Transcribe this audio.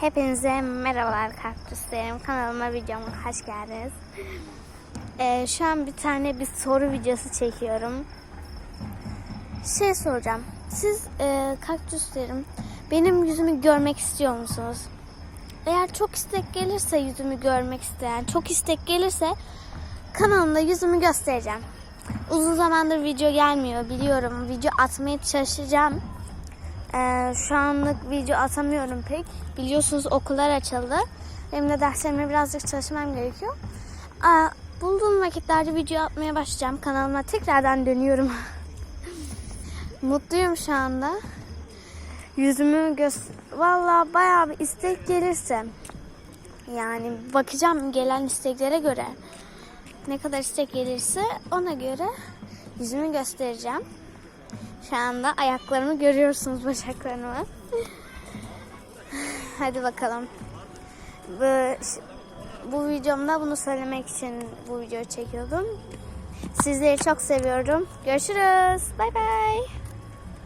Hepinize merhabalar kaktüslerim. Kanalıma videoma hoş geldiniz. Ee, şu an bir tane bir soru videosu çekiyorum. Şey soracağım. Siz e, kaktüslerim benim yüzümü görmek istiyor musunuz? Eğer çok istek gelirse yüzümü görmek isteyen, çok istek gelirse kanalımda yüzümü göstereceğim. Uzun zamandır video gelmiyor biliyorum. Video atmaya çalışacağım. Ee, şu anlık video atamıyorum pek. Biliyorsunuz okullar açıldı. Benim de derslerime birazcık çalışmam gerekiyor. Aa, bulduğum vakitlerde video atmaya başlayacağım. Kanalıma tekrardan dönüyorum. Mutluyum şu anda. Yüzümü göz... Valla bayağı bir istek gelirse. Yani bakacağım gelen isteklere göre. Ne kadar istek gelirse ona göre yüzümü göstereceğim. Şu anda ayaklarımı görüyorsunuz bacaklarımı. Hadi bakalım. Bu, bu videomda bunu söylemek için bu videoyu çekiyordum. Sizleri çok seviyorum. Görüşürüz. Bay bay.